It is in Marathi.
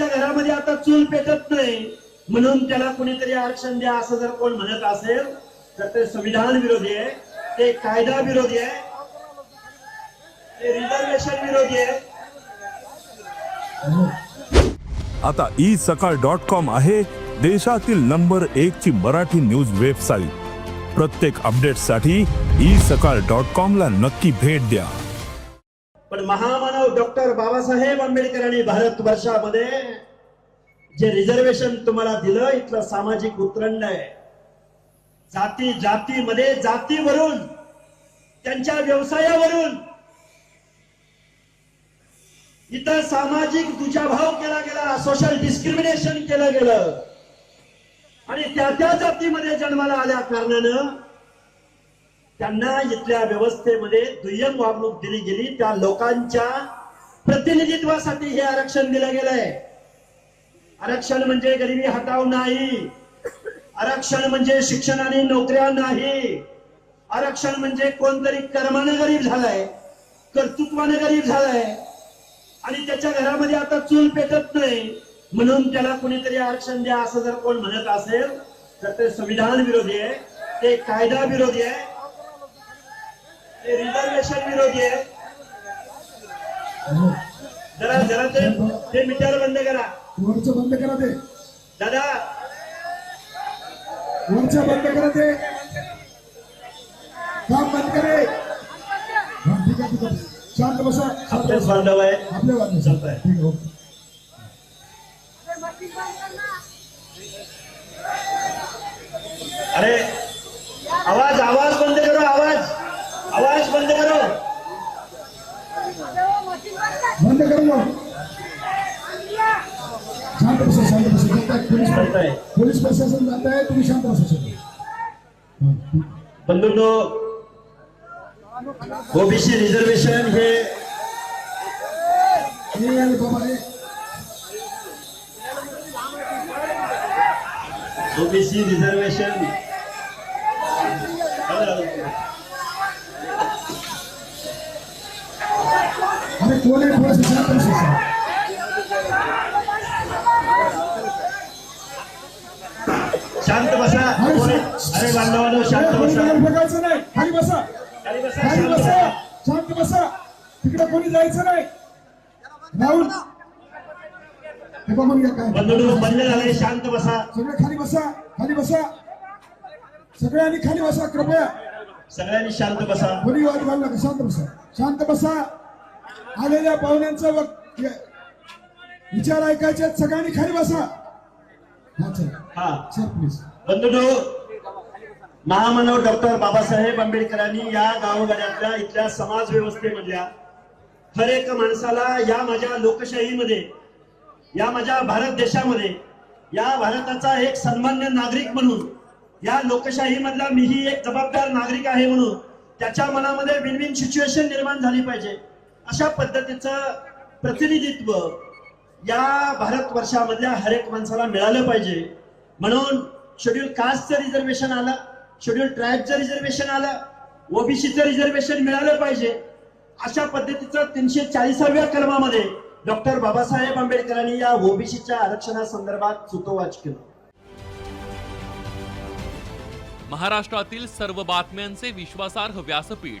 त्याच्या घरामध्ये आता चूल पेटत नाही. म्हणून त्याला कुणीतरी आरक्षण द्या असं जर कोण म्हणत असेल तर ते संविधान विरोधी आहे ते कायदा विरोधी आहे ते रिझर्वेशन विरोधी आहे. आता ई सकाळ डॉट कॉम आहे देशातील नंबर एक ची मराठी न्यूज वेबसाईट. प्रत्येक अपडेटसाठी ई सकाळ डॉट कॉम ला नक्की भेट द्या. पण महामानव डॉक्टर बाबासाहेब आंबेडकरांनी भारतवर्षामध्ये जे रिझर्वेशन तुम्हाला दिलं इथलं सामाजिक उतरंड आहे. जाती जातीमध्ये जातीवरून त्यांच्या व्यवसायावरून इथं सामाजिक दुजाभाव केला गेला सोशल डिस्क्रिमिनेशन केलं गेलं. आणि त्या त्या जातीमध्ये जन्माला आल्या कारणानं त्यांना इथल्या व्यवस्थेमध्ये दुय्यम वागणूक दिली गेली. त्या लोकांच्या प्रतिनिधित्वासाठी हे आरक्षण दिलं गेलंय आरक्षण म्हणजे गरिबी हटाव नाही. आरक्षण म्हणजे शिक्षण आणि नोकऱ्या नाही. आरक्षण म्हणजे कोणतरी कर्मानं गरीब झालाय कर्तृत्वानं गरीब झालाय. आणि त्याच्या घरामध्ये आता चूल पेटत नाही. म्हणून त्याला कुणीतरी आरक्षण द्या असं जर कोण म्हणत असेल तर ते संविधान विरोधी आहे ते कायदा विरोधी आहे. ते रिझर्वेशन विरोधी आहे. जरा जरा ते ते मीटर बंद करा. वरचं बंद करा ते. दादा. वरचं बंद करा ते. काम बंद करे. हा, ठीक आहे ठीक आहे. शांत बसा. शांत आपलेच बसा बांधव आहे. आपल्या वाटलं चालतंय. ठीक आहे ओके. अरे आवाज आवाज बंद करो आवाज आवाज बंद करो बंद करा मग शांत बसा शांत बसा जात आहे पोलीस चालतंय पोलीस प्रशासन जात आहे तुम्ही शांत बसा सगळे हा, ठीक. बंधूंनो ओबीसी रिझर्वेशन हे हे आणि बाबा हे ओबीसी रिझर्वेशन अरे कोण आहे थोडंसं शांत बसा शांत बसा. अरे बांधवांनो शांत बसा. बघायचं नाही. खाली बसा. खाली बसा शांत बसा. तिकडे कोणी जायचं नाही. राहुल बंधूंनो बंद झालंय शांत बसा. सगळे खाली बसा खाली बसा. सगळ्यांनी खाली बसा कृपया. सगळ्यांनी शांत बसा. कोणी वाद घालू नका शांत बसा. शांत बसा. आलेल्या पाहुण्यांचं विचार ऐकायचे सगळ्यांनी खाली बसा. हा. सर प्लीज महामानव डॉक्टर बाबासाहेब आंबेडकरांनी या गावगाड्यातल्या इथल्या समाज व्यवस्थेमधल्या हर एक माणसाला या माझ्या लोकशाहीमध्ये या माझ्या भारत देशामध्ये या भारताचा एक सन्मान्य नागरिक म्हणून या लोकशाहीमधला मीही एक जबाबदार नागरिक आहे म्हणून त्याच्या मनामध्ये विन विन सिच्युएशन निर्माण झाली पाहिजे. अशा पद्धतीचं प्रतिनिधित्व या भारतवर्षामधल्या हर एक माणसाला मिळालं पाहिजे. म्हणून शेड्यूल कास्टचं रिझर्वेशन आलं शेड्यूल ट्राईबचं रिझर्वेशन आलं ओबीसीचं रिझर्वेशन मिळालं पाहिजे. अशा पद्धतीचं तीनशे चाळीसाव्या कलमामध्ये डॉक्टर बाबासाहेब आंबेडकरांनी या ओबीसीच्या आरक्षणासंदर्भात सुतोवाच केलं. महाराष्ट्रातील सर्व बातम्यांचे विश्वासार्ह व्यासपीठ.